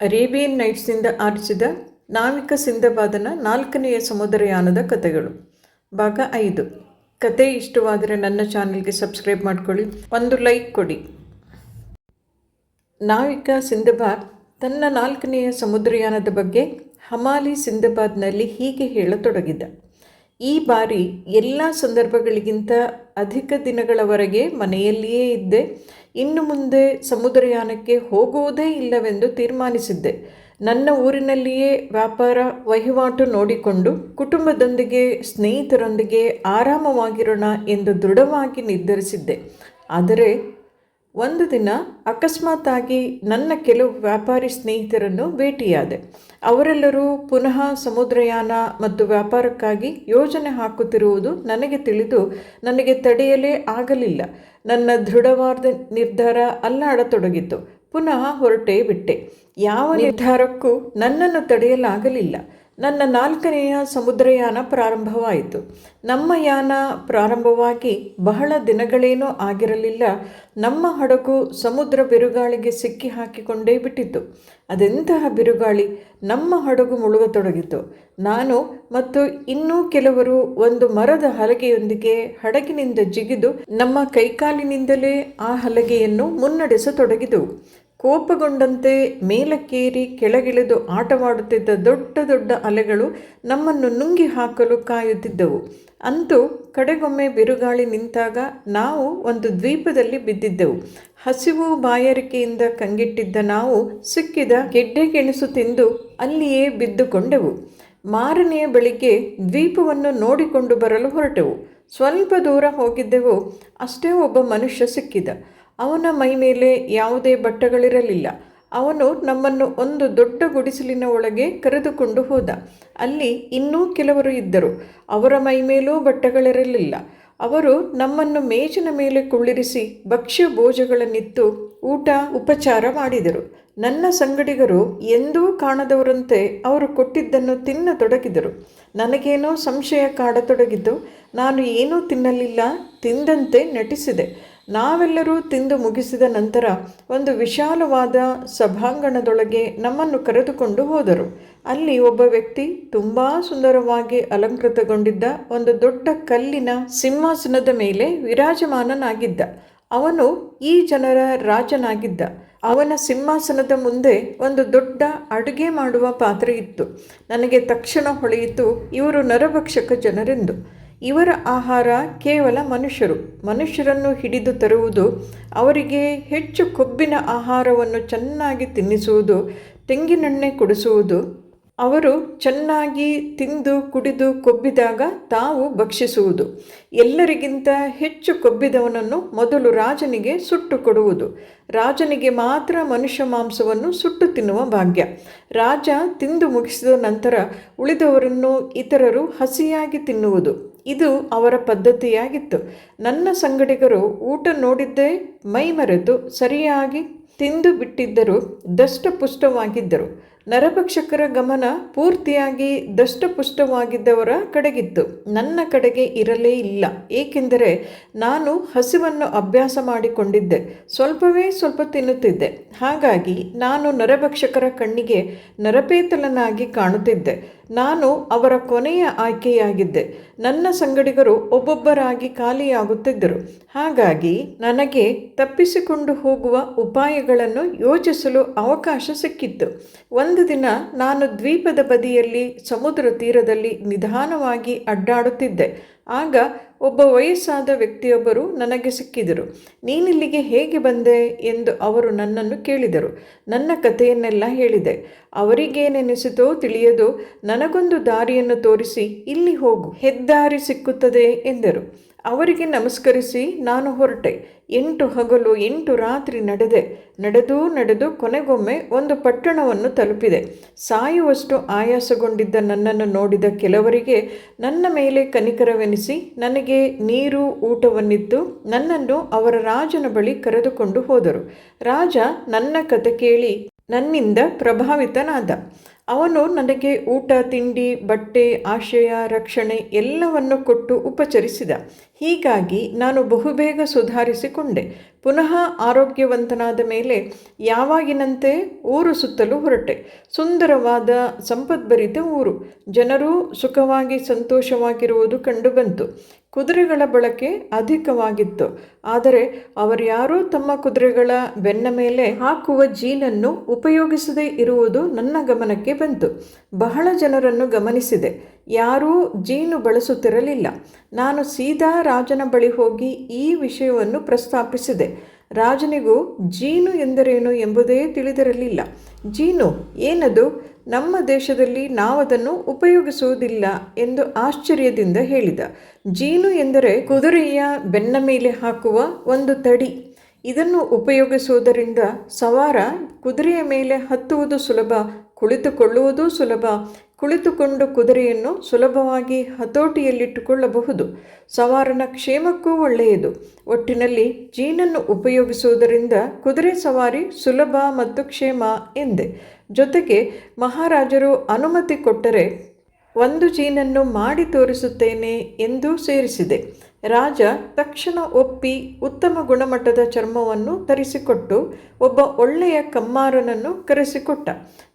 Arabian ನೈಟ್ಸ್ನಿಂದ ಆರಿಸಿದ ನಾವಿಕ ಸಿಂಧಬಾದನ ನಾಲ್ಕನೆಯ ಸಮುದ್ರಯಾನದ ಕಥೆಗಳು. ಭಾಗ ಐದು. ಕತೆ ಇಷ್ಟವಾದರೆ ನನ್ನ ಚಾನಲ್ಗೆ ಸಬ್ಸ್ಕ್ರೈಬ್ ಮಾಡ್ಕೊಳ್ಳಿ. ಒಂದು ಲೈಕ್ ಕೊಡಿ. ನಾವಿಕ ಸಿಂಧಬಾದ್ ತನ್ನ ನಾಲ್ಕನೆಯ ಸಮುದ್ರಯಾನದ ಬಗ್ಗೆ ಹಮಾಲಿ ಸಿಂಧಬಾದ್ನಲ್ಲಿ ಹೀಗೆ ಹೇಳತೊಡಗಿದ್ದ ಈ ಬಾರಿ ಎಲ್ಲ ಸಂದರ್ಭಗಳಿಗಿಂತ ಅಧಿಕ ದಿನಗಳವರೆಗೆ ಮನೆಯಲ್ಲಿಯೇ ಇದ್ದೆ. ಇನ್ನು ಮುಂದೆ ಸಮುದ್ರಯಾನಕ್ಕೆ ಹೋಗುವುದೇ ಇಲ್ಲವೆಂದು ತೀರ್ಮಾನಿಸಿದ್ದೆ. ನನ್ನ ಊರಿನಲ್ಲಿಯೇ ವ್ಯಾಪಾರ ವಹಿವಾಟು ನೋಡಿಕೊಂಡು ಕುಟುಂಬದೊಂದಿಗೆ, ಸ್ನೇಹಿತರೊಂದಿಗೆ ಆರಾಮವಾಗಿರೋಣ ಎಂದು ದೃಢವಾಗಿ ನಿರ್ಧರಿಸಿದ್ದೆ. ಆದರೆ ಒಂದು ದಿನ ಅಕಸ್ಮಾತ್ತಾಗಿ ನನ್ನ ಕೆಲವು ವ್ಯಾಪಾರಿ ಸ್ನೇಹಿತರನ್ನು ಭೇಟಿಯಾದೆ. ಅವರೆಲ್ಲರೂ ಪುನಃ ಸಮುದ್ರಯಾನ ಮತ್ತು ವ್ಯಾಪಾರಕ್ಕಾಗಿ ಯೋಜನೆ ಹಾಕುತ್ತಿರುವುದು ನನಗೆ ತಿಳಿದು ನನಗೆ ತಡೆಯಲೇ ಆಗಲಿಲ್ಲ. ನನ್ನ ದೃಢವಾದ ನಿರ್ಧಾರ ಅಲ್ಲಾಡತೊಡಗಿತು. ಪುನಃ ಹೊರಟೇ ಬಿಟ್ಟೆ. ಯಾವ ನಿರ್ಧಾರಕ್ಕೂ ನನ್ನನ್ನು ತಡೆಯಲಾಗಲಿಲ್ಲ. ನನ್ನ ನಾಲ್ಕನೆಯ ಸಮುದ್ರಯಾನ ಪ್ರಾರಂಭವಾಯಿತು. ನಮ್ಮ ಯಾನ ಪ್ರಾರಂಭವಾಗಿ ಬಹಳ ದಿನಗಳೇನೂ ಆಗಿರಲಿಲ್ಲ. ನಮ್ಮ ಹಡಗು ಸಮುದ್ರ ಬಿರುಗಾಳಿಗೆ ಸಿಕ್ಕಿ ಹಾಕಿಕೊಂಡೇ ಬಿಟ್ಟಿತ್ತು ಅದೆಂತಹ ಬಿರುಗಾಳಿ? ನಮ್ಮ ಹಡಗು ಮುಳುಗತೊಡಗಿತು. ನಾನು ಮತ್ತು ಇನ್ನೂ ಕೆಲವರು ಒಂದು ಮರದ ಹಲಗೆಯೊಂದಿಗೆ ಹಡಗಿನಿಂದ ಜಿಗಿದು ನಮ್ಮ ಕೈಕಾಲಿನಿಂದಲೇ ಆ ಹಲಗೆಯನ್ನು ಮುನ್ನಡೆಸತೊಡಗಿದೆವು. ಕೋಪಗೊಂಡಂತೆ ಮೇಲಕ್ಕೇರಿ ಕೆಳಗಿಳಿದು ಆಟವಾಡುತ್ತಿದ್ದ ದೊಡ್ಡ ದೊಡ್ಡ ಅಲೆಗಳು ನಮ್ಮನ್ನು ನುಂಗಿ ಹಾಕಲು ಕಾಯುತ್ತಿದ್ದವು. ಅಂತೂ ಕಡೆಗೊಮ್ಮೆ ಬಿರುಗಾಳಿ ನಿಂತಾಗ ನಾವು ಒಂದು ದ್ವೀಪದಲ್ಲಿ ಬಿದ್ದಿದ್ದೆವು. ಹಸಿವು ಬಾಯಾರಿಕೆಯಿಂದ ಕಂಗಿಟ್ಟಿದ್ದ ನಾವು ಸಿಕ್ಕಿದ ಗೆಡ್ಡೆ ಗೆಣಸು ತಿಂದು ಅಲ್ಲಿಯೇ ಬಿದ್ದುಕೊಂಡೆವು. ಮಾರನೆಯ ಬೆಳಿಗ್ಗೆ ದ್ವೀಪವನ್ನು ನೋಡಿಕೊಂಡು ಬರಲು ಹೊರಟೆವು. ಸ್ವಲ್ಪ ದೂರ ಹೋಗಿದ್ದೆವು. ಅಷ್ಟೇ ಒಬ್ಬ ಮನುಷ್ಯ ಸಿಕ್ಕಿದ. ಅವನ ಮೈ ಮೇಲೆ ಯಾವುದೇ ಬಟ್ಟೆಗಳಿರಲಿಲ್ಲ. ಅವನು ನಮ್ಮನ್ನು ಒಂದು ದೊಡ್ಡ ಗುಡಿಸಲಿನ ಒಳಗೆ ಕರೆದುಕೊಂಡು ಹೋದ. ಅಲ್ಲಿ ಇನ್ನೂ ಕೆಲವರು ಇದ್ದರು. ಅವರ ಮೈ ಮೇಲೂ ಬಟ್ಟೆಗಳಿರಲಿಲ್ಲ. ಅವರು ನಮ್ಮನ್ನು ಮೇಜಿನ ಮೇಲೆ ಕುಳ್ಳಿರಿಸಿ ಭಕ್ಷ್ಯ ಭೋಜಗಳನ್ನಿತ್ತು ಊಟ, ಉಪಚಾರ ಮಾಡಿದರು. ನನ್ನ ಸಂಗಡಿಗರು ಎಂದೂ ಕಾಣದವರಂತೆ ಅವರು ಕೊಟ್ಟಿದ್ದನ್ನು ತಿನ್ನತೊಡಗಿದರು. ನನಗೇನೋ ಸಂಶಯ ಕಾಡತೊಡಗಿದ್ದು, ನಾನು ಏನೂ ತಿನ್ನಲಿಲ್ಲ, ತಿಂದಂತೆ ನಟಿಸಿದೆ. ನಾವೆಲ್ಲರೂ ತಿಂದು ಮುಗಿಸಿದ ನಂತರ ಒಂದು ವಿಶಾಲವಾದ ಸಭಾಂಗಣದೊಳಗೆ ನಮ್ಮನ್ನು ಕರೆದುಕೊಂಡು ಹೋದರು. ಅಲ್ಲಿ ಒಬ್ಬ ವ್ಯಕ್ತಿ ತುಂಬ ಸುಂದರವಾಗಿ ಅಲಂಕೃತಗೊಂಡಿದ್ದ ಒಂದು ದೊಡ್ಡ ಕಲ್ಲಿನ ಸಿಂಹಾಸನದ ಮೇಲೆ ವಿರಾಜಮಾನನಾಗಿದ್ದ. ಅವನು ಈ ಜನರ ರಾಜನಾಗಿದ್ದ. ಅವನ ಸಿಂಹಾಸನದ ಮುಂದೆ ಒಂದು ದೊಡ್ಡ ಅಡುಗೆ ಮಾಡುವ ಪಾತ್ರೆ ಇತ್ತು. ನನಗೆ ತಕ್ಷಣ ಹೊಳೆಯಿತು, ಇವರು ನರಭಕ್ಷಕ ಜನರೆಂದು. ಇವರ ಆಹಾರ ಕೇವಲ ಮನುಷ್ಯರು. ಮನುಷ್ಯರನ್ನು ಹಿಡಿದು ತರುವುದು, ಅವರಿಗೆ ಹೆಚ್ಚು ಕೊಬ್ಬಿನ ಆಹಾರವನ್ನು ಚೆನ್ನಾಗಿ ತಿನ್ನಿಸುವುದು, ತೆಂಗಿನೆಣ್ಣೆ ಕುಡಿಸುವುದು. ಅವರು ಚೆನ್ನಾಗಿ ತಿಂದು ಕುಡಿದು ಕೊಬ್ಬಿದಾಗ ತಾವು ಭಕ್ಷಿಸುವುದು. ಎಲ್ಲರಿಗಿಂತ ಹೆಚ್ಚು ಕೊಬ್ಬಿದವನನ್ನು ಮೊದಲು ರಾಜನಿಗೆ ಸುಟ್ಟು ಕೊಡುವುದು. ರಾಜನಿಗೆ ಮಾತ್ರ ಮನುಷ್ಯ ಮಾಂಸವನ್ನು ಸುಟ್ಟು ತಿನ್ನುವ ಭಾಗ್ಯ. ರಾಜ ತಿಂದು ಮುಗಿಸಿದ ನಂತರ ಉಳಿದವರನ್ನು ಇತರರು ಹಸಿಯಾಗಿ ತಿನ್ನುವುದು. ಇದು ಅವರ ಪದ್ಧತಿಯಾಗಿತ್ತು. ನನ್ನ ಸಂಗಡಿಗರು ಊಟ ನೋಡಿದ್ದೇ ಮೈಮರೆತು ಸರಿಯಾಗಿ ತಿಂದು ಬಿಟ್ಟಿದ್ದರು ದಷ್ಟಪುಷ್ಟವಾಗಿದ್ದರು. ನರಭಕ್ಷಕರ ಗಮನ ಪೂರ್ತಿಯಾಗಿ ದಷ್ಟಪುಷ್ಟವಾಗಿದ್ದವರ ಕಡೆಗಿತ್ತು. ನನ್ನ ಕಡೆಗೆ ಇರಲೇ ಇಲ್ಲ. ಏಕೆಂದರೆ ನಾನು ಹಸಿವನ್ನು ಅಭ್ಯಾಸ ಮಾಡಿಕೊಂಡಿದ್ದೆ. ಸ್ವಲ್ಪವೇ ಸ್ವಲ್ಪ ತಿನ್ನುತ್ತಿದ್ದೆ. ಹಾಗಾಗಿ ನಾನು ನರಭಕ್ಷಕರ ಕಣ್ಣಿಗೆ ನರಪೇತಲನಾಗಿ ಕಾಣುತ್ತಿದ್ದೆ. ನಾನು ಅವರ ಕೊನೆಯ ಆಯ್ಕೆಯಾಗಿದ್ದೆ. ನನ್ನ ಸಂಗಡಿಗರು ಒಬ್ಬೊಬ್ಬರಾಗಿ ಖಾಲಿಯಾಗುತ್ತಿದ್ದರು. ಹಾಗಾಗಿ ನನಗೆ ತಪ್ಪಿಸಿಕೊಂಡು ಹೋಗುವ ಉಪಾಯಗಳನ್ನು ಯೋಚಿಸಲು ಅವಕಾಶ ಸಿಕ್ಕಿತ್ತು. ಒಂದು ದಿನ ನಾನು ದ್ವೀಪದ ಬದಿಯಲ್ಲಿ ಸಮುದ್ರ ತೀರದಲ್ಲಿ ನಿಧಾನವಾಗಿ ಅಡ್ಡಾಡುತ್ತಿದ್ದೆ. ಆಗ ಒಬ್ಬ ವಯಸ್ಸಾದ ವ್ಯಕ್ತಿಯೊಬ್ಬರು ನನಗೆ ಸಿಕ್ಕಿದರು. ನೀನಿಲ್ಲಿಗೆ ಹೇಗೆ ಬಂದೆ ಎಂದು ಅವರು ನನ್ನನ್ನು ಕೇಳಿದರು. ನನ್ನ ಕಥೆಯನ್ನೆಲ್ಲ ಹೇಳಿದೆ. ಅವರಿಗೇನೆನಿಸಿತೋ ತಿಳಿಯದು ನನಗೊಂದು ದಾರಿಯನ್ನು ತೋರಿಸಿ ಇಲ್ಲಿ ಹೋಗು. ಹೆದ್ದಾರಿ ಸಿಕ್ಕುತ್ತದೆ ಎಂದರು. ಅವರಿಗೆ ನಮಸ್ಕರಿಸಿ ನಾನು ಹೊರಟೆ. ಎಂಟು ಹಗಲು ಎಂಟು ರಾತ್ರಿ ನಡೆದೆ. ನಡೆದು ನಡೆದು ಕೊನೆಗೊಮ್ಮೆ ಒಂದು ಪಟ್ಟಣವನ್ನು ತಲುಪಿದೆ. ಸಾಯುವಷ್ಟು ಆಯಾಸಗೊಂಡಿದ್ದ ನನ್ನನ್ನು ನೋಡಿದ ಕೆಲವರಿಗೆ ನನ್ನ ಮೇಲೆ ಕನಿಕರವೆನಿಸಿ ನನಗೆ ನೀರು ಊಟವನ್ನಿತ್ತು ನನ್ನನ್ನು ಅವರ ರಾಜನ ಬಳಿ ಕರೆದುಕೊಂಡು ಹೋದರು. ರಾಜ ನನ್ನ ಕತೆ ಕೇಳಿ ನನ್ನಿಂದ ಪ್ರಭಾವಿತನಾದ. ಅವನು ನನಗೆ ಊಟ ತಿಂಡಿ ಬಟ್ಟೆ ಆಶಯ ರಕ್ಷಣೆ ಎಲ್ಲವನ್ನು ಕೊಟ್ಟು ಉಪಚರಿಸಿದ. ಹೀಗಾಗಿ ನಾನು ಬಹುಬೇಗ ಸುಧಾರಿಸಿಕೊಂಡೆ. ಪುನಃ ಆರೋಗ್ಯವಂತನಾದ ಮೇಲೆ ಯಾವಾಗಿನಂತೆ ಊರು ಸುತ್ತಲು ಹೊರಟೆ. ಸುಂದರವಾದ ಸಂಪದ್ಭರಿತ ಊರು. ಜನರು ಸುಖವಾಗಿ ಸಂತೋಷವಾಗಿರುವುದು ಕಂಡುಬಂತು. ಕುದುರೆಗಳ ಬಳಕೆ ಅಧಿಕವಾಗಿತ್ತು. ಆದರೆ ಅವರ್ಯಾರೂ ತಮ್ಮ ಕುದುರೆಗಳ ಬೆನ್ನ ಮೇಲೆ ಹಾಕುವ ಜೀನನ್ನು ಉಪಯೋಗಿಸದೇ ಇರುವುದು ನನ್ನ ಗಮನಕ್ಕೆ ಬಂತು. ಬಹಳ ಜನರನ್ನು ಗಮನಿಸಿದೆ. ಯಾರೂ ಜೀನು ಬಳಸುತ್ತಿರಲಿಲ್ಲ. ನಾನು ಸೀದಾ ರಾಜನ ಬಳಿ ಹೋಗಿ ಈ ವಿಷಯವನ್ನು ಪ್ರಸ್ತಾಪಿಸಿದೆ. ರಾಜನಿಗೂ ಜೀನು ಎಂದರೇನು ಎಂಬುದೇ ತಿಳಿದಿರಲಿಲ್ಲ. ಜೀನು, ಏನದು? ನಮ್ಮ ದೇಶದಲ್ಲಿ ನಾವದನ್ನು ಉಪಯೋಗಿಸುವುದಿಲ್ಲ ಎಂದು ಆಶ್ಚರ್ಯದಿಂದ ಹೇಳಿದ. ಜೀನು ಎಂದರೆ ಕುದುರೆಯ ಬೆನ್ನ ಮೇಲೆ ಹಾಕುವ ಒಂದು ತಡಿ. ಇದನ್ನು ಉಪಯೋಗಿಸುವುದರಿಂದ ಸವಾರ ಕುದುರೆಯ ಮೇಲೆ ಹತ್ತುವುದು ಸುಲಭ, ಕುಳಿತುಕೊಳ್ಳುವುದೂ ಸುಲಭ ಕುಳಿತುಕೊಂಡು ಕುದುರೆಯನ್ನು ಸುಲಭವಾಗಿ ಹತೋಟಿಯಲ್ಲಿಟ್ಟುಕೊಳ್ಳಬಹುದು. ಸವಾರನ ಕ್ಷೇಮಕ್ಕೂ ಒಳ್ಳೆಯದು. ಒಟ್ಟಿನಲ್ಲಿ ಜೀನನ್ನು ಉಪಯೋಗಿಸುವುದರಿಂದ ಕುದುರೆ ಸವಾರಿ ಸುಲಭ ಮತ್ತು ಕ್ಷೇಮ ಎಂದೆ. ಜೊತೆಗೆ ಮಹಾರಾಜರು ಅನುಮತಿ ಕೊಟ್ಟರೆ ಒಂದು ಜೀನನ್ನು ಮಾಡಿ ತೋರಿಸುತ್ತೇನೆ ಎಂದು ಸೇರಿಸಿದೆ. ರಾಜ ತಕ್ಷಣ ಒಪ್ಪಿ ಉತ್ತಮ ಗುಣಮಟ್ಟದ ಚರ್ಮವನ್ನು ತರಿಸಿಕೊಟ್ಟು ಒಬ್ಬ ಒಳ್ಳೆಯ ಕಮ್ಮಾರನನ್ನು ಕರೆಸಿಕೊಟ್ಟ.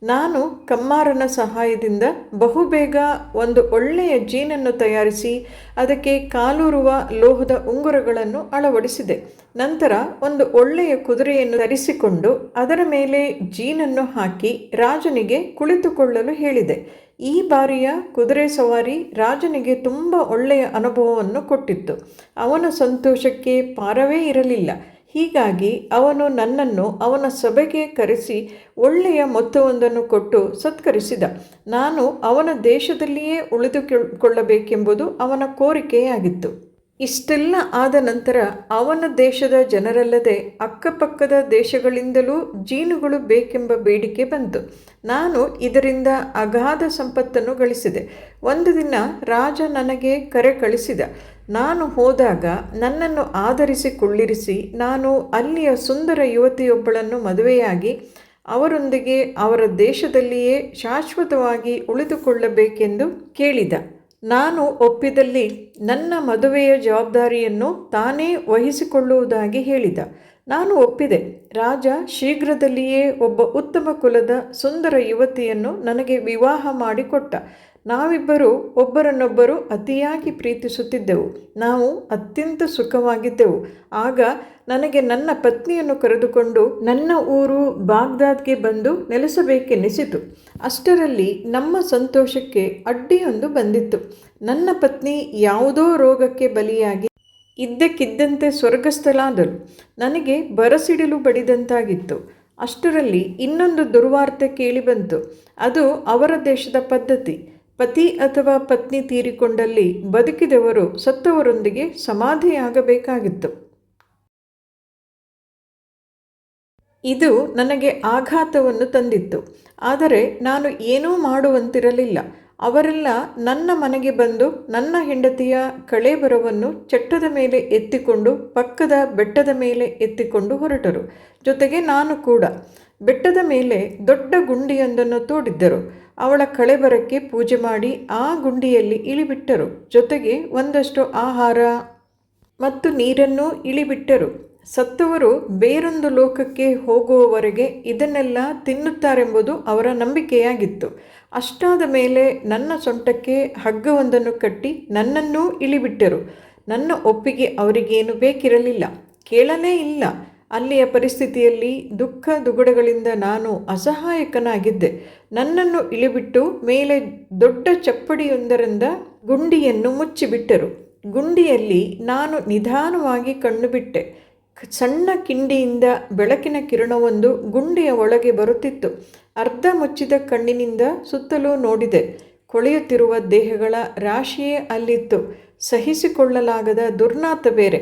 ನಾನು ಕಮ್ಮಾರನ ಸಹಾಯದಿಂದ ಬಹುಬೇಗ ಒಂದು ಒಳ್ಳೆಯ ಜೀನನ್ನು ತಯಾರಿಸಿ ಅದಕ್ಕೆ ಕಾಲೂರುವ ಲೋಹದ ಉಂಗುರಗಳನ್ನು ಅಳವಡಿಸಿದೆ. ನಂತರ ಒಂದು ಒಳ್ಳೆಯ ಕುದುರೆಯನ್ನು ತರಿಸಿಕೊಂಡು ಅದರ ಮೇಲೆ ಜೀನನ್ನು ಹಾಕಿ ರಾಜನಿಗೆ ಕುಳಿತುಕೊಳ್ಳಲು ಹೇಳಿದೆ. ಈ ಬಾರಿಯ ಕುದುರೆ ಸವಾರಿ ರಾಜನಿಗೆ ತುಂಬ ಒಳ್ಳೆಯ ಅನುಭವವನ್ನು ಕೊಟ್ಟಿತ್ತು. ಅವನ ಸಂತೋಷಕ್ಕೆ ಪಾರವೇ ಇರಲಿಲ್ಲ. ಹೀಗಾಗಿ ಅವನು ನನ್ನನ್ನು ಅವನ ಸಭೆಗೆ ಕರೆಸಿ ಒಳ್ಳೆಯ ಮೊತ್ತವೊಂದನ್ನು ಕೊಟ್ಟು ಸತ್ಕರಿಸಿದ. ನಾನು ಅವನ ದೇಶದಲ್ಲಿಯೇ ಉಳಿದುಕೊಳ್ಳಬೇಕೆಂಬುದು ಅವನ ಕೋರಿಕೆಯಾಗಿತ್ತು. ಇಷ್ಟೆಲ್ಲ ಆದ ನಂತರ ಅವನ ದೇಶದ ಜನರಲ್ಲದೆ ಅಕ್ಕಪಕ್ಕದ ದೇಶಗಳಿಂದಲೂ ಜೀನುಗಳು ಬೇಕೆಂಬ ಬೇಡಿಕೆ ಬಂತು. ನಾನು ಇದರಿಂದ ಅಗಾಧ ಸಂಪತ್ತನ್ನು ಗಳಿಸಿದೆ. ಒಂದು ದಿನ ರಾಜ ನನಗೆ ಕರೆ ಕಳಿಸಿದ. ನಾನು ಹೋದಾಗ ನನ್ನನ್ನು ಆಧರಿಸಿ ಕುಳ್ಳಿರಿಸಿ ನಾನು ಅಲ್ಲಿಯ ಸುಂದರ ಯುವತಿಯೊಬ್ಬಳನ್ನು ಮದುವೆಯಾಗಿ ಅವರೊಂದಿಗೆ ಅವರ ದೇಶದಲ್ಲಿಯೇ ಶಾಶ್ವತವಾಗಿ ಉಳಿದುಕೊಳ್ಳಬೇಕೆಂದು ಕೇಳಿದ. ನಾನು ಒಪ್ಪಿದಲ್ಲಿ ನನ್ನ ಮದುವೆಯ ಜವಾಬ್ದಾರಿಯನ್ನು ತಾನೇ ವಹಿಸಿಕೊಳ್ಳುವುದಾಗಿ ಹೇಳಿದ. ನಾನು ಒಪ್ಪಿದೆ. ರಾಜ ಶೀಘ್ರದಲ್ಲಿಯೇ ಒಬ್ಬ ಉತ್ತಮ ಕುಲದ ಸುಂದರ ಯುವತಿಯನ್ನು ನನಗೆ ವಿವಾಹ ಮಾಡಿಕೊಟ್ಟ. ನಾವಿಬ್ಬರು ಒಬ್ಬರನ್ನೊಬ್ಬರು ಅತಿಯಾಗಿ ಪ್ರೀತಿಸುತ್ತಿದ್ದೆವು. ನಾವು ಅತ್ಯಂತ ಸುಖವಾಗಿದ್ದೆವು. ಆಗ ನನಗೆ ನನ್ನ ಪತ್ನಿಯನ್ನು ಕರೆದುಕೊಂಡು ನನ್ನ ಊರು ಬಾಗ್ದಾದ್ಗೆ ಬಂದು ನೆಲೆಸಬೇಕೆನಿಸಿತು. ಅಷ್ಟರಲ್ಲಿ ನಮ್ಮ ಸಂತೋಷಕ್ಕೆ ಅಡ್ಡಿಯೊಂದು ಬಂದಿತ್ತು. ನನ್ನ ಪತ್ನಿ ಯಾವುದೋ ರೋಗಕ್ಕೆ ಬಲಿಯಾಗಿ ಇದ್ದಕ್ಕಿದ್ದಂತೆ ಸ್ವರ್ಗಸ್ಥಲಾದರು ನನಗೆ ಬರಸಿಡಿಲು ಬಡಿದಂತಾಗಿತ್ತು. ಅಷ್ಟರಲ್ಲಿ ಇನ್ನೊಂದು ದುರ್ವಾರ್ತೆ ಕೇಳಿಬಂತು. ಅದು ಅವರ ದೇಶದ ಪದ್ಧತಿ. ಪತಿ ಅಥವಾ ಪತ್ನಿ ತೀರಿಕೊಂಡಲ್ಲಿ ಬದುಕಿದವರು ಸತ್ತವರೊಂದಿಗೆ ಸಮಾಧಿಯಾಗಬೇಕಾಗಿತ್ತು. ಇದು ನನಗೆ ಆಘಾತವನ್ನು ತಂದಿತ್ತು. ಆದರೆ ನಾನು ಏನೂ ಮಾಡುವಂತಿರಲಿಲ್ಲ. ಅವರೆಲ್ಲ ನನ್ನ ಮನೆಗೆ ಬಂದು ನನ್ನ ಹೆಂಡತಿಯ ಕಳೇಬರವನ್ನು ಚಟ್ಟದ ಮೇಲೆ ಎತ್ತಿಕೊಂಡು ಪಕ್ಕದ ಬೆಟ್ಟದ ಮೇಲೆ ಎತ್ತಿಕೊಂಡು ಹೊರಟರು. ಜೊತೆಗೆ ನಾನು ಕೂಡ. ಬೆಟ್ಟದ ಮೇಲೆ ದೊಡ್ಡ ಗುಂಡಿಯೊಂದನ್ನು ತೋಡಿದ್ದರು. ಅವಳ ಕಳೆಬರಕ್ಕೆ ಪೂಜೆ ಮಾಡಿ ಆ ಗುಂಡಿಯಲ್ಲಿ ಇಳಿಬಿಟ್ಟರು. ಜೊತೆಗೆ ಒಂದಷ್ಟು ಆಹಾರ ಮತ್ತು ನೀರನ್ನು ಇಳಿಬಿಟ್ಟರು. ಸತ್ತವರು ಬೇರೊಂದು ಲೋಕಕ್ಕೆ ಹೋಗುವವರೆಗೆ ಇದನ್ನೆಲ್ಲ ತಿನ್ನುತ್ತಾರೆಂಬುದು ಅವರ ನಂಬಿಕೆಯಾಗಿತ್ತು. ಅಷ್ಟಾದ ಮೇಲೆ ನನ್ನ ಸೊಂಟಕ್ಕೆ ಹಗ್ಗವೊಂದನ್ನು ಕಟ್ಟಿ ನನ್ನನ್ನೂ ಇಳಿಬಿಟ್ಟರು. ನನ್ನ ಒಪ್ಪಿಗೆ ಅವರಿಗೇನು ಬೇಕಿರಲಿಲ್ಲ. ಕೇಳಲೇ ಇಲ್ಲ. ಅಲ್ಲಿಯ ಪರಿಸ್ಥಿತಿಯಲ್ಲಿ ದುಃಖ ದುಗುಡಗಳಿಂದ ನಾನು ಅಸಹಾಯಕನಾಗಿದ್ದೆ. ನನ್ನನ್ನು ಇಳಿಬಿಟ್ಟು ಮೇಲೆ ದೊಡ್ಡ ಚಪ್ಪಡಿಯೊಂದರಿಂದ ಗುಂಡಿಯನ್ನು ಮುಚ್ಚಿಬಿಟ್ಟರು. ಗುಂಡಿಯಲ್ಲಿ ನಾನು ನಿಧಾನವಾಗಿ ಕಣ್ಣು ಬಿಟ್ಟೆ ಸಣ್ಣ ಕಿಂಡಿಯಿಂದ ಬೆಳಕಿನ ಕಿರಣವೊಂದು ಗುಂಡಿಯ ಒಳಗೆ ಬರುತ್ತಿತ್ತು. ಅರ್ಧ ಮುಚ್ಚಿದ ಕಣ್ಣಿನಿಂದ ಸುತ್ತಲೂ ನೋಡಿದೆ. ಕೊಳೆಯುತ್ತಿರುವ ದೇಹಗಳ ರಾಶಿಯೇ ಅಲ್ಲಿತ್ತು. ಸಹಿಸಿಕೊಳ್ಳಲಾಗದ ದುರ್ನಾತ ಬೇರೆ.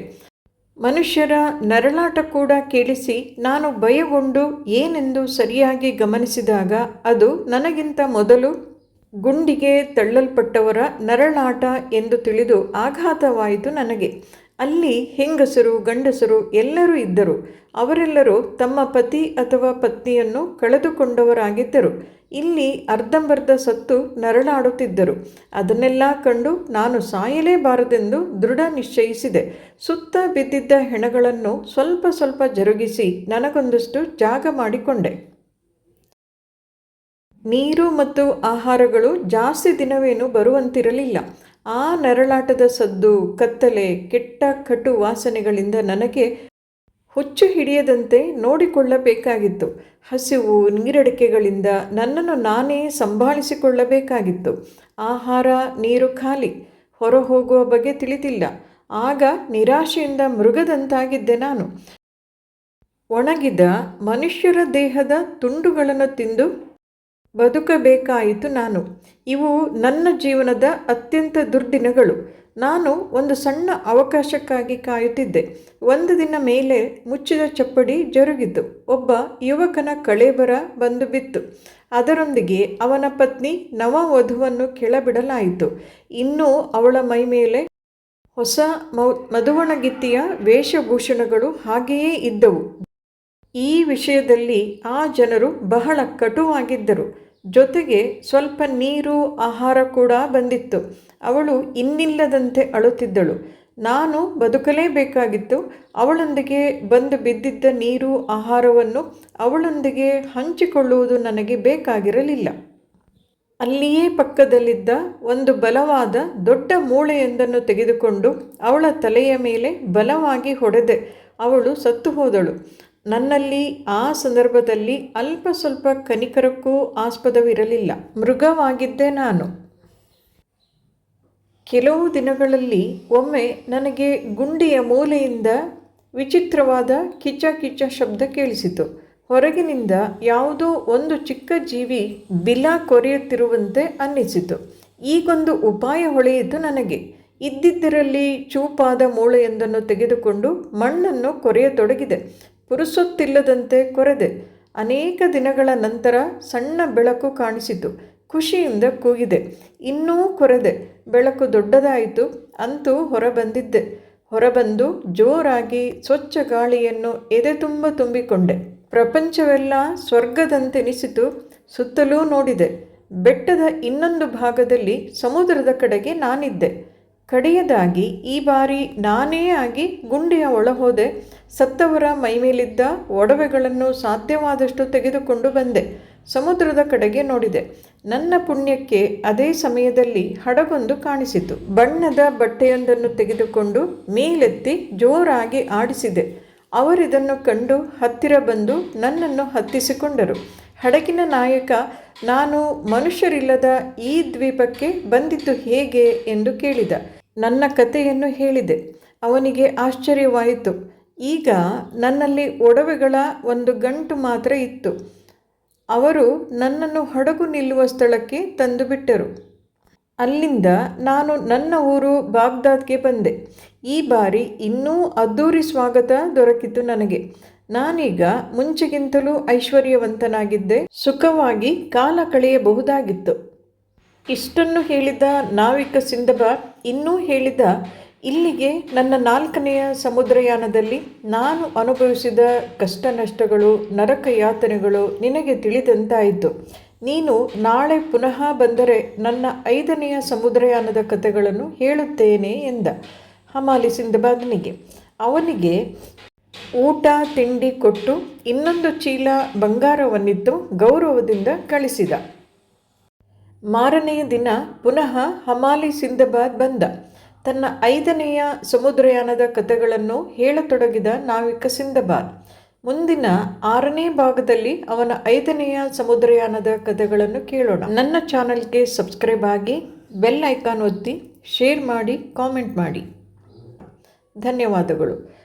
ಮನುಷ್ಯರ ನರಳಾಟ ಕೂಡ ಕೇಳಿಸಿ ನಾನು ಭಯಗೊಂಡು ಏನೆಂದು ಸರಿಯಾಗಿ ಗಮನಿಸಿದಾಗ ಅದು ನನಗಿಂತ ಮೊದಲು ಗುಂಡಿಗೆ ತಳ್ಳಲ್ಪಟ್ಟವರ ನರಳಾಟ ಎಂದು ತಿಳಿದು ಆಘಾತವಾಯಿತು ನನಗೆ. ಅಲ್ಲಿ ಹೆಂಗಸರು, ಗಂಡಸರು ಎಲ್ಲರೂ ಇದ್ದರು. ಅವರೆಲ್ಲರೂ ತಮ್ಮ ಪತಿ ಅಥವಾ ಪತ್ನಿಯನ್ನು ಕಳೆದುಕೊಂಡವರಾಗಿದ್ದರು. ಇಲ್ಲಿ ಅರ್ಧಂಬರ್ಧ ಸತ್ತು ನರಳಾಡುತ್ತಿದ್ದರು. ಅದನ್ನೆಲ್ಲ ಕಂಡು ನಾನು ಸಾಯಲೇಬಾರದೆಂದು ದೃಢ ನಿಶ್ಚಯಿಸಿದೆ. ಸುತ್ತ ಬಿದ್ದಿದ್ದ ಹೆಣಗಳನ್ನು ಸ್ವಲ್ಪ ಸ್ವಲ್ಪ ಜರುಗಿಸಿ ನನಗೊಂದಷ್ಟು ಜಾಗ ಮಾಡಿಕೊಂಡೆ. ನೀರು ಮತ್ತು ಆಹಾರಗಳು ಜಾಸ್ತಿ ದಿನವೇನು ಬರುವಂತಿರಲಿಲ್ಲ. ಆ ನರಳಾಟದ ಸದ್ದು, ಕತ್ತಲೆ, ಕೆಟ್ಟ ಕಟು ವಾಸನೆಗಳಿಂದ ನನಗೆ ಹುಚ್ಚು ಹಿಡಿಯದಂತೆ ನೋಡಿಕೊಳ್ಳಬೇಕಾಗಿತ್ತು. ಹಸಿವು, ನೀರಡಿಕೆಗಳಿಂದ ನನ್ನನ್ನು ನಾನೇ ಸಂಭಾಳಿಸಿಕೊಳ್ಳಬೇಕಾಗಿತ್ತು. ಆಹಾರ, ನೀರು ಖಾಲಿ. ಹೊರ ಹೋಗುವ ಬಗ್ಗೆ ತಿಳಿದಿಲ್ಲ. ಆಗ ನಿರಾಶೆಯಿಂದ ಮೃಗದಂತಾಗಿದ್ದೆ ನಾನು. ಒಣಗಿದ ಮನುಷ್ಯರ ದೇಹದ ತುಂಡುಗಳನ್ನು ತಿಂದು ಬದುಕಬೇಕಾಯಿತು ನಾನು. ಇವು ನನ್ನ ಜೀವನದ ಅತ್ಯಂತ ದುರ್ದಿನಗಳು. ನಾನು ಒಂದು ಸಣ್ಣ ಅವಕಾಶಕ್ಕಾಗಿ ಕಾಯುತ್ತಿದ್ದೆ. ಒಂದು ದಿನ ಮೇಲೆ ಮುಚ್ಚಿದ ಚಪ್ಪಡಿ ಜರುಗಿತು. ಒಬ್ಬ ಯುವಕನ ಕಳೇಬರ ಬಂದು ಬಿತ್ತು. ಅದರೊಂದಿಗೆ ಅವನ ಪತ್ನಿ ನವ ವಧುವನ್ನು ಕೆಳಬಿಡಲಾಯಿತು. ಇನ್ನೂ ಅವಳ ಮೈಮೇಲೆ ಹೊಸ ಮೌ, ಮಧುವಣಗಿತ್ತಿಯ ವೇಷಭೂಷಣಗಳು ಹಾಗೆಯೇ ಇದ್ದವು. ಈ ವಿಷಯದಲ್ಲಿ ಆ ಜನರು ಬಹಳ ಕಟುವಾಗಿದ್ದರು. ಜೊತೆಗೆ ಸ್ವಲ್ಪ ನೀರು, ಆಹಾರ ಕೂಡ ಬಂದಿತ್ತು. ಅವಳು ಇನ್ನಿಲ್ಲದಂತೆ ಅಳುತ್ತಿದ್ದಳು. ನಾನು ಬದುಕಲೇಬೇಕಾಗಿತ್ತು. ಅವಳೊಂದಿಗೆ ಬಂದು ಬಿದ್ದಿದ್ದ ನೀರು, ಆಹಾರವನ್ನು ಅವಳೊಂದಿಗೆ ಹಂಚಿಕೊಳ್ಳುವುದು ನನಗೆ ಬೇಕಾಗಿರಲಿಲ್ಲ. ಅಲ್ಲಿಯೇ ಪಕ್ಕದಲ್ಲಿದ್ದ ಒಂದು ಬಲವಾದ, ದೊಡ್ಡ ಮೂಳೆಯೊಂದನ್ನು ತೆಗೆದುಕೊಂಡು ಅವಳ ತಲೆಯ ಮೇಲೆ ಬಲವಾಗಿ ಹೊಡೆದೆ ಅವಳು ಸತ್ತು ಹೋದಳು. ನನ್ನಲ್ಲಿ ಆ ಸಂದರ್ಭದಲ್ಲಿ ಅಲ್ಪ ಸ್ವಲ್ಪ ಕನಿಕರಕ್ಕೂ ಆಸ್ಪದವಿರಲಿಲ್ಲ. ಮೃಗವಾಗಿದ್ದೆ ನಾನು. ಕೆಲವು ದಿನಗಳಲ್ಲಿ ಒಮ್ಮೆ ನನಗೆ ಗುಂಡಿಯ ಮೂಲೆಯಿಂದ ವಿಚಿತ್ರವಾದ ಕಿಚ್ಚ ಕಿಚ್ಚ ಶಬ್ದ ಕೇಳಿಸಿತು. ಹೊರಗಿನಿಂದ ಯಾವುದೋ ಒಂದು ಚಿಕ್ಕ ಜೀವಿ ಬಿಲ ಕೊರೆಯುತ್ತಿರುವಂತೆ ಅನ್ನಿಸಿತು. ಈಗೊಂದು ಉಪಾಯ ಹೊಳೆಯಿತು ನನಗೆ. ಇದ್ದಿದ್ದರಲ್ಲಿ ಚೂಪಾದ ಮೂಳೆಯೊಂದನ್ನು ತೆಗೆದುಕೊಂಡು ಮಣ್ಣನ್ನು ಕೊರೆಯತೊಡಗಿದೆ. ಪುರುಸೊತ್ತಿಲ್ಲದಂತೆ ಕೊರೆದೆ. ಅನೇಕ ದಿನಗಳ ನಂತರ ಸಣ್ಣ ಬೆಳಕು ಕಾಣಿಸಿತು. ಖುಷಿಯಿಂದ ಕೂಗಿದೆ. ಇನ್ನೂ ಕೊರೆದೆ. ಬೆಳಕು ದೊಡ್ಡದಾಯಿತು. ಅಂತೂ ಹೊರಬಂದಿದ್ದೆ. ಹೊರಬಂದು ಜೋರಾಗಿ ಸ್ವಚ್ಛ ಗಾಳಿಯನ್ನು ಎದೆ ತುಂಬ ತುಂಬಿಕೊಂಡೆ. ಪ್ರಪಂಚವೆಲ್ಲ ಸ್ವರ್ಗದಂತೆನಿಸಿತು. ಸುತ್ತಲೂ ನೋಡಿದೆ. ಬೆಟ್ಟದ ಇನ್ನೊಂದು ಭಾಗದಲ್ಲಿ ಸಮುದ್ರದ ಕಡೆಗೆ ನಾನಿದ್ದೆ. ಕಡೆಯದಾಗಿ ಈ ಬಾರಿ ನಾನೇ ಆಗಿ ಗುಂಡಿಯ ಒಳಹೋದೆ, ಸತ್ತವರ ಮೈಮೇಲಿದ್ದ ಒಡವೆಗಳನ್ನು ಸಾಧ್ಯವಾದಷ್ಟು ತೆಗೆದುಕೊಂಡು ಬಂದೆ, ಸಮುದ್ರದ ಕಡೆಗೆ ನೋಡಿದೆ. ನನ್ನ ಪುಣ್ಯಕ್ಕೆ ಅದೇ ಸಮಯದಲ್ಲಿ ಹಡಗೊಂದು ಕಾಣಿಸಿತು. ಬಣ್ಣದ ಬಟ್ಟೆಯೊಂದನ್ನು ತೆಗೆದುಕೊಂಡು ಮೇಲೆತ್ತಿ ಜೋರಾಗಿ ಆಡಿಸಿದೆ. ಅವರಿದನ್ನು ಕಂಡು ಹತ್ತಿರ ಬಂದು ನನ್ನನ್ನು ಹತ್ತಿಸಿಕೊಂಡರು. ಹಡಗಿನ ನಾಯಕ, ನಾನು ಮನುಷ್ಯರಿಲ್ಲದ ಈ ದ್ವೀಪಕ್ಕೆ ಬಂದಿದ್ದು ಹೇಗೆ ಎಂದು ಕೇಳಿದ. ನನ್ನ ಕಥೆಯನ್ನು ಹೇಳಿದೆ. ಅವನಿಗೆ ಆಶ್ಚರ್ಯವಾಯಿತು. ಈಗ ನನ್ನಲ್ಲಿ ಒಡವೆಗಳ ಒಂದು ಗಂಟು ಮಾತ್ರ ಇತ್ತು. ಅವರು ನನ್ನನ್ನು ಹಡಗು ನಿಲ್ಲುವ ಸ್ಥಳಕ್ಕೆ ತಂದು ಬಿಟ್ಟರು ಅಲ್ಲಿಂದ ನಾನು ನನ್ನ ಊರು ಬಾಗ್ದಾದ್ಗೆ ಬಂದೆ. ಈ ಬಾರಿ ಇನ್ನೂ ಅದ್ದೂರಿ ಸ್ವಾಗತ ದೊರಕಿತು ನನಗೆ. ನಾನೀಗ ಮುಂಚೆಗಿಂತಲೂ ಐಶ್ವರ್ಯವಂತನಾಗಿದ್ದೆ. ಸುಖವಾಗಿ ಕಾಲ ಕಳೆಯಬಹುದಾಗಿತ್ತು. ಇಷ್ಟನ್ನು ಹೇಳಿದ ನಾವಿಕ ಸಿಂಧಬಾದ್ ಇನ್ನೂ ಹೇಳಿದ, ಇಲ್ಲಿಗೆ ನನ್ನ ನಾಲ್ಕನೆಯ ಸಮುದ್ರಯಾನದಲ್ಲಿ ನಾನು ಅನುಭವಿಸಿದ ಕಷ್ಟ ನಷ್ಟಗಳು ನರಕ ಯಾತನೆಗಳು ನಿನಗೆ ತಿಳಿದಂತಾಯಿತು. ನೀನು ನಾಳೆ ಪುನಃ ಬಂದರೆ ನನ್ನ ಐದನೆಯ ಸಮುದ್ರಯಾನದ ಕಥೆಗಳನ್ನು ಹೇಳುತ್ತೇನೆ ಎಂದ. ಹಮಾಲಿ ಸಿಂಧಬಾದನಿಗೆ ಅವನಿಗೆ ಊಟ, ತಿಂಡಿ ಕೊಟ್ಟು ಇನ್ನೊಂದು ಚೀಲ ಬಂಗಾರವನ್ನಿತ್ತು ಗೌರವದಿಂದ ಕಳಿಸಿದ. ಮಾರನೆಯ ದಿನ ಪುನಃ ಹಮಾಲಿ ಸಿಂಧಬಾದ್ ಬಂದ. ತನ್ನ ಐದನೆಯ ಸಮುದ್ರಯಾನದ ಕಥೆಗಳನ್ನು ಹೇಳತೊಡಗಿದ ನಾವಿಕ ಸಿಂಧಬಾದ್. ಮುಂದಿನ ಆರನೇ ಭಾಗದಲ್ಲಿ ಅವನ ಐದನೆಯ ಸಮುದ್ರಯಾನದ ಕಥೆಗಳನ್ನು ಕೇಳೋಣ. ನನ್ನ ಚಾನಲ್ಗೆ ಸಬ್ಸ್ಕ್ರೈಬ್ ಆಗಿ ಬೆಲ್ ಐಕಾನ್ ಒತ್ತಿ, ಶೇರ್ ಮಾಡಿ, ಕಾಮೆಂಟ್ ಮಾಡಿ. ಧನ್ಯವಾದಗಳು.